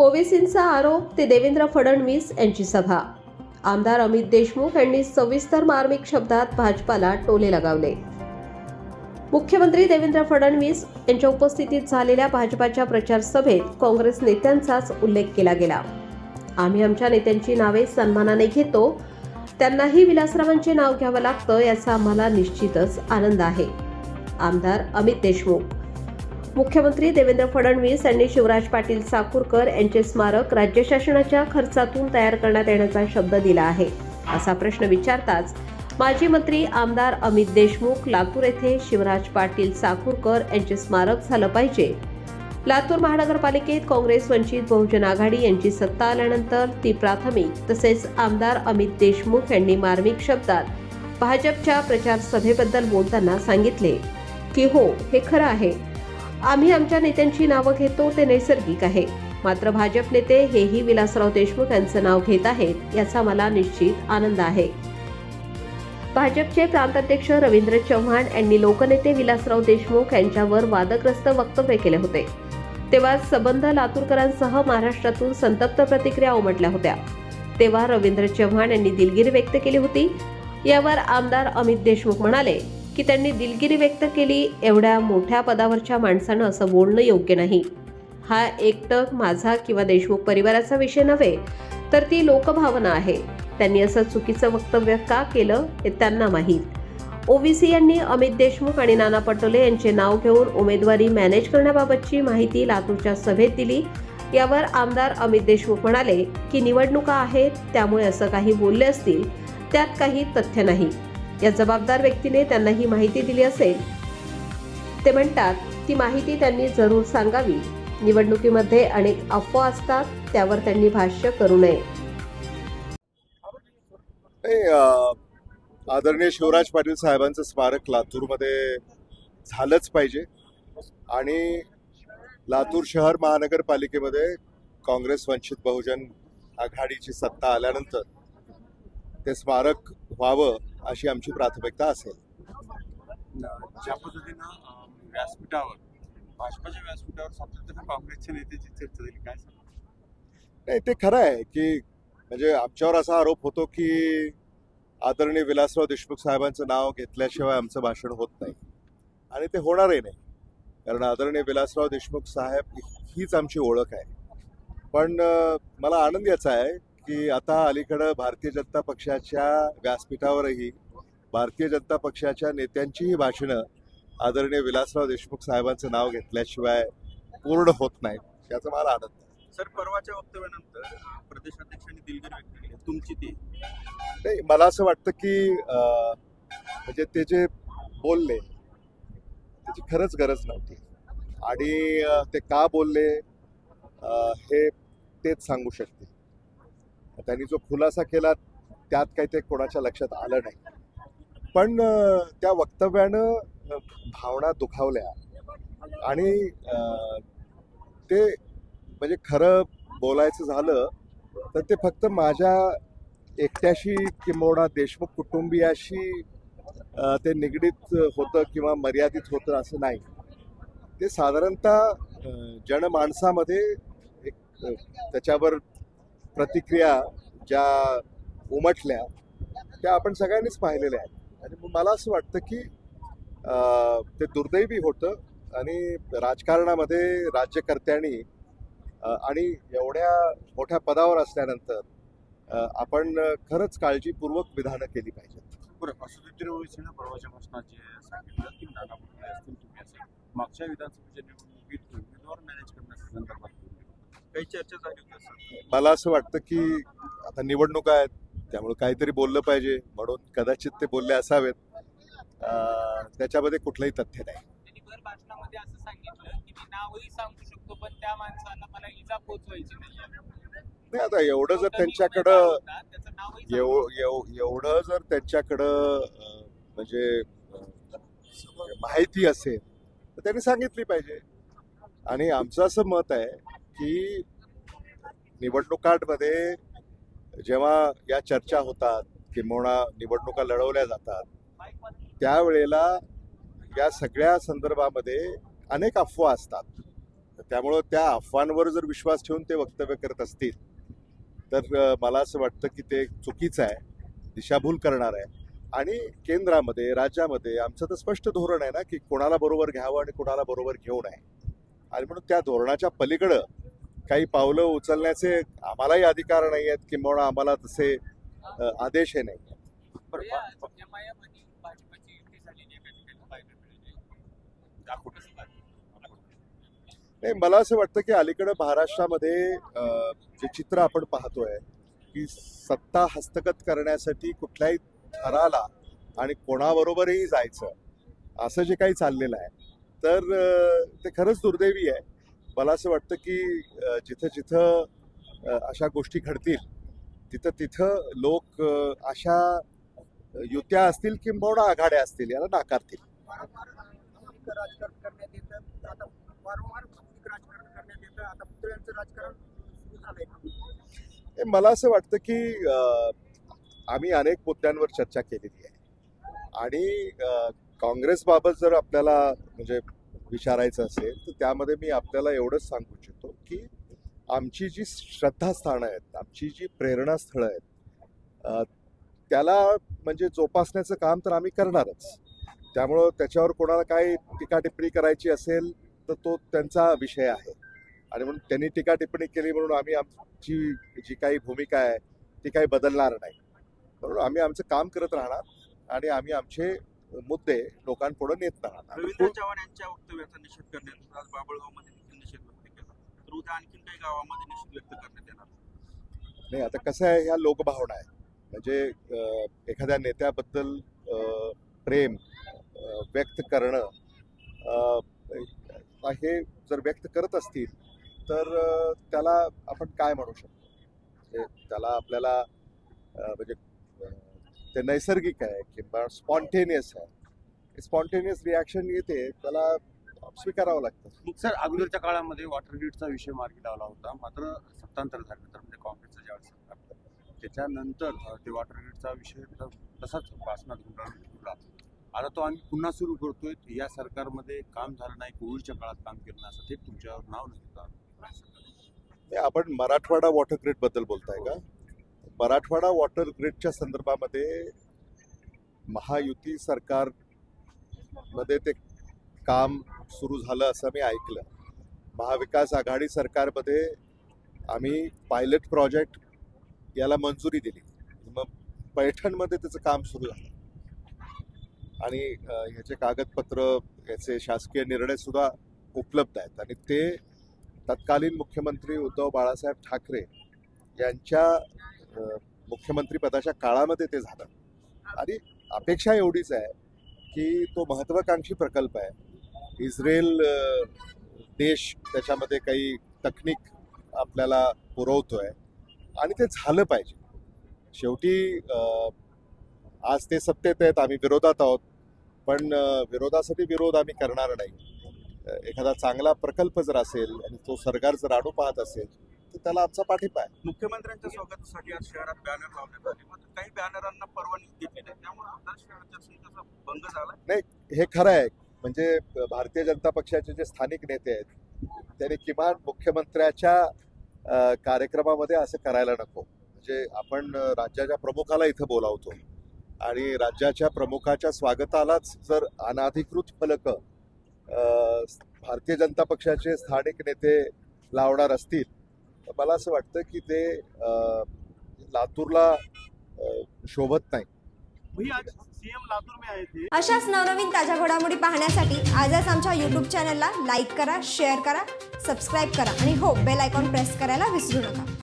ओवेसींचा आरोप ते देवेंद्र फडणवीस यांची सभा. आमदार अमित देशमुख यांनी सविस्तर मार्मिक शब्दात भाजपाला टोले लगावले. मुख्यमंत्री देवेंद्र फडणवीस यांच्या उपस्थितीत झालेल्या भाजपाच्या प्रचार सभेत काँग्रेस नेत्यांचाच उल्लेख केला गेला. आम्ही आमच्या नेत्यांची नावे सन्मानाने घेतो त्यांनाही विलासरावांचे नाव घ्यावं लागतं याचा आम्हाला निश्चितच आनंद आहे. आमदार अमित देशमुख मुख्यमंत्री देवेंद्र फडणवीस यांनी शिवराज पाटील साकूरकर यांचे स्मारक राज्य शासनाच्या खर्चातून तयार करण्यात येण्याचा शब्द दिला आहे. असा प्रश्न विचारताच माजी मंत्री आमदार अमित देशमुख लातूर येथे शिवराज पाटील साकूरकर यांचे स्मारक झालं पाहिजे. लातूर महानगरपालिकेत काँग्रेस वंचित बहुजन आघाडी यांची सत्ता आल्यानंतर ती प्राथमिक तसेच आमदार अमित देशमुख यांनी मार्मिक शब्दात भाजपच्या प्रचार सभेबद्दल बोलताना सांगितले की हो हे खरं आहे. आम्ही आमच्या नेत्यांची नावं घेतो ते नैसर्गिक आहे. मात्र भाजप नेते हेही विलासराव देशमुख यांचं नाव घेत आहेत याचा मला निश्चित आनंद आहे. भाजपचे प्रांताध्यक्ष रवींद्र चव्हाण यांनी लोकनेते विलासराव देशमुख यांच्यावर वादग्रस्त वक्तव्य केले होते. तेव्हा सबंध लातूरकरांसह महाराष्ट्रातून संतप्त प्रतिक्रिया उमटल्या होत्या. तेव्हा रवींद्र चव्हाण यांनी दिलगिरी व्यक्त केली होती. यावर आमदार अमित देशमुख म्हणाले की त्यांनी दिलगिरी व्यक्त केली एवढ्या मोठ्या पदावरच्या माणसानं असं बोलणं योग्य नाही. हा एकटक माझा किंवा देशमुख परिवाराचा विषय नव्हे तर ती लोकभावना आहे. त्यांनी असं चुकीचं वक्तव्य का केलं हे त्यांना माहीत. ओवीसी यांनी अमित देशमुख आणि नाना पटोले यांचे नाव घेऊन उमेदवारी मॅनेज करण्याबाबतची माहिती लातूरच्या सभेत दिली. यावर आमदार अमित देशमुख म्हणाले की निवडणुका आहेत त्यामुळे असं काही बोलले असतील त्यात काही तथ्य नाही. या जबाबदार व्यक्तीने त्यांना ही माहिती दिली असेल. ते म्हणतात ती माहिती त्यांनी जरूर सांगावी. निवडणुकीमध्ये अनेक अफवा असतात त्यावर त्यांनी भाष्य करू नये. आदरणीय शिवराज पाटील साहेबांचं स्मारक लातूरमध्ये झालंच पाहिजे. आणि लातूर शहर महानगरपालिकेमध्ये काँग्रेस वंचित बहुजन आघाडीची सत्ता आल्यानंतर ते स्मारक व्हावं अशी आमची प्राथमिकता असेल. ज्या पद्धतीनं व्यासपीठावर भाजपाच्या व्यासपीठावर सातत्यानं काँग्रेसच्या नेत्याची चर्चा झाली काय नाही ते खरं आहे की म्हणजे आमच्यावर असा आरोप होतो की आदरणीय विलासराव देशमुख साहेबांचं नाव घेतल्याशिवाय आमचं भाषण होत नाही. आणि ते होणारही नाही. कारण आदरणीय विलासराव देशमुख साहेब हीच आमची ओळख आहे. पण मला आनंद याचा आहे की आता अलीकडं भारतीय जनता पक्षाच्या व्यासपीठावरही भारतीय जनता पक्षाच्या नेत्यांचीही भाषणं आदरणीय विलासराव देशमुख साहेबांचं नाव घेतल्याशिवाय पूर्ण होत नाहीत याचा मला आनंद आहे. सर परवाच्या वक्तव्यानंतर प्रदेशाध्यक्षांनी दिलगिरी व्यक्त केली तुमची ती. नाही मला असं वाटतं की म्हणजे ते जे बोलले त्याची खरंच गरज नव्हती. आणि ते का बोलले हे तेच सांगू शकतील त्यांनी जो खुलासा केला त्यात काही ते कोणाच्या लक्षात आलं नाही. पण त्या वक्तव्यानं भावना दुखावल्या. आणि ते म्हणजे खरं बोलायचं झालं तर ते फक्त माझ्या एकट्याशी किंबहुना देशमुख कुटुंबियाशी ते निगडीत होतं किंवा मर्यादित होतं असं नाही. ते साधारणतः जनमाणसामध्ये एक त्याच्यावर प्रतिक्रिया ज्या उमटल्या त्या आपण सगळ्यांनीच पाहिलेल्या आहेत. आणि मला असं वाटतं की ते दुर्दैवी होतं आणि राजकारणामध्ये राज्यकर्त्यांनी आणि एवढ्या मोठ्या पदावर असल्यानंतर आपण खरंच काळजीपूर्वक विधानं केली पाहिजेत. बरं असुदीप्ती परवाच्या भाषणात जे सांगितलं की नाना असतील तुम्ही असेल मागच्या विधानसभेच्या निवडणुकीत उमेदवार मॅनेज करण्यासंदर्भात काही चर्चा झाली होती मला असं वाटतं की आता निवडणुका आहेत त्यामुळे काहीतरी बोललं पाहिजे. म्हणून कदाचित ते बोलले असावेत. अ, त्याच्यामध्ये कुठलंही तथ्य नाही. त्यांनी भर भाषणामध्ये असं सांगितलं की मी नावही सांगू शकतो पण त्या माणसाला मला इजा पोचवायची नाही. नाही आता एवढं जर त्यांच्याकडं एवढं जर त्यांच्याकडं म्हणजे माहिती असेल तर त्यांनी सांगितली पाहिजे. आणि आमचं असं मत आहे की निवडणुकांमध्ये जेव्हा या चर्चा होतात किंबहुना निवडणुका लढवल्या जातात त्यावेळेला या सगळ्या संदर्भामध्ये अनेक अफवा असतात. त्यामुळं त्या अफवांवर जर विश्वास ठेवून ते वक्तव्य करत असतील तर मला असं वाटतं की ते चुकीचं आहे दिशाभूल करणार आहे. आणि केंद्रामध्ये राज्यामध्ये आमचं तर स्पष्ट धोरण आहे ना की कोणाला बरोबर घ्यावं आणि कोणाला बरोबर घेऊ नये. आणि म्हणून त्या धोरणाच्या पलीकडं काही पावलं उचलण्याचे आम्हालाही अधिकार नाही आहेत किंवा आम्हाला तसे अ, आदेशही नाही. नाही मला असं वाटतं की अलीकडे महाराष्ट्रामध्ये जे चित्र आपण पाहतोय की सत्ता हस्तगत करण्यासाठी कुठल्याही थराला आणि कोणाबरोबरही जायचं असं जे काही चाललेलं आहे तर ते खरंच दुर्दैवी आहे मला असं वाटतं की जिथं जिथं अशा गोष्टी घडतील तिथं तिथं लोक अशा युत्या असतील किंबहुना आघाड्या असतील याला नाकारतील. मला असं वाटतं की आम्ही अनेक मुद्द्यांवर चर्चा केलेली आहे. आणि काँग्रेसबाबत जर आपल्याला म्हणजे विचारायचं असेल तर त्यामध्ये मी आपल्याला एवढंच सांगू इच्छितो की आमची जी श्रद्धास्थानं आहेत आमची जी प्रेरणास्थळं आहेत त्याला म्हणजे जोपासण्याचं काम तर आम्ही करणारच. त्यामुळं त्याच्यावर कोणाला काही टीका टिप्पणी करायची असेल तर तो त्यांचा विषय आहे. आणि म्हणून त्यांनी टीका टिप्पणी केली म्हणून आम्ही आमची जी काही भूमिका आहे ती काही बदलणार नाही. म्हणून आम्ही आमचं काम करत राहणार आणि आम्ही आमचे मुद्दे लोकांपुढे नेत राहणार रवींद्र चव्हाण यांच्या वक्तव्याचा निषेध करण्यात आज बाबळगावमध्ये देखील निषेध व्यक्त केला. तर उद्या आणखीन काही गावामध्ये निषेध व्यक्त करण्यात येणार. नाही आता कसं आहे ह्या लोकभावना आहे म्हणजे एखाद्या नेत्याबद्दल प्रेम व्यक्त करणं हे जर व्यक्त करत असतील तर त्याला आपण काय म्हणू शकतो? म्हणजे त्याला आपल्याला म्हणजे ते नैसर्गिक आहे किंवा स्पॉन्टेनियस आहे. स्पॉन्टेनियस रिॲक्शन येते त्याला स्वीकारावं लागतं. सर अगोदरच्या काळामध्ये वॉटर ग्रीडचा विषय मार्गी लावला होता मात्र सत्तांतर झाल्यानंतर म्हणजे काँग्रेसचं ज्यावेळेस सरकार होतं, त्याच्यानंतर ते वॉटर ग्रीडचा विषय तसाच वासनात गुंडाळून आता तो आम्ही पुन्हा सुरू करतोय या सरकारमध्ये काम झालं नाही कोविडच्या काळात काम केलं नाही असं ते तुमच्यावर नाव नाही, आपण मराठवाडा वॉटर ग्रीडबद्दल बोलताय का? मराठवाडा वॉटर ग्रीडच्या संदर्भामध्ये महायुती सरकारमध्ये ते काम सुरू झालं असं मी ऐकलं. महाविकास आघाडी सरकारमध्ये आम्ही पायलट प्रोजेक्ट याला मंजुरी दिली. मग पैठणमध्ये त्याचं काम सुरू झालं. आणि ह्याचे कागदपत्र याचे शासकीय निर्णयसुद्धा उपलब्ध आहेत. आणि ते तत्कालीन मुख्यमंत्री उद्धव बाळासाहेब ठाकरे यांच्या मुख्यमंत्रीपदाच्या काळामध्ये ते झालं. आणि अपेक्षा एवढीच आहे की तो महत्वाकांक्षी प्रकल्प आहे. इस्रायल देश त्याच्यामध्ये काही तकनीक आपल्याला पुरवतोय आणि ते झालं पाहिजे. शेवटी आज ते सत्तेत आहेत आम्ही विरोधात आहोत. पण विरोधासाठी विरोध आम्ही करणार नाही. एखादा चांगला प्रकल्प जर असेल आणि तो सरकार जर आणू पाहत असेल तर त्याला आमचा पाठिंबा आहे. मुख्यमंत्र्यांच्या स्वागतासाठी आज शहरात बॅनर लावण्यात आले. मात्र काही बॅनरांना परवानगी घेतली नाही. त्यामुळे आदर्श आचारसंहितेचा भंग झाला. हे खरं आहे. म्हणजे भारतीय जनता पक्षाचे जे स्थानिक नेते आहेत त्यांनी किमान मुख्यमंत्र्याच्या कार्यक्रमामध्ये असं करायला नको. म्हणजे आपण राज्याच्या प्रमुखाला इथं बोलावतो. आणि राज्याच्या प्रमुखाच्या स्वागतालाच जर अनाधिकृत फलक भारतीय जनता पक्षाचे स्थानिक नेते लावणार असतील मला असं वाटतं की ते लातूरला शोभत नाही. सीएम लातूर में आए थे. अशाच नवनवीन ताज्या घडामोडी पाहण्यासाठी आजच आमच्या यूट्यूब चॅनलला लाईक करा शेअर करा सबस्क्राईब करा आणि हो बेल आयकॉन प्रेस करायला विसरू नका.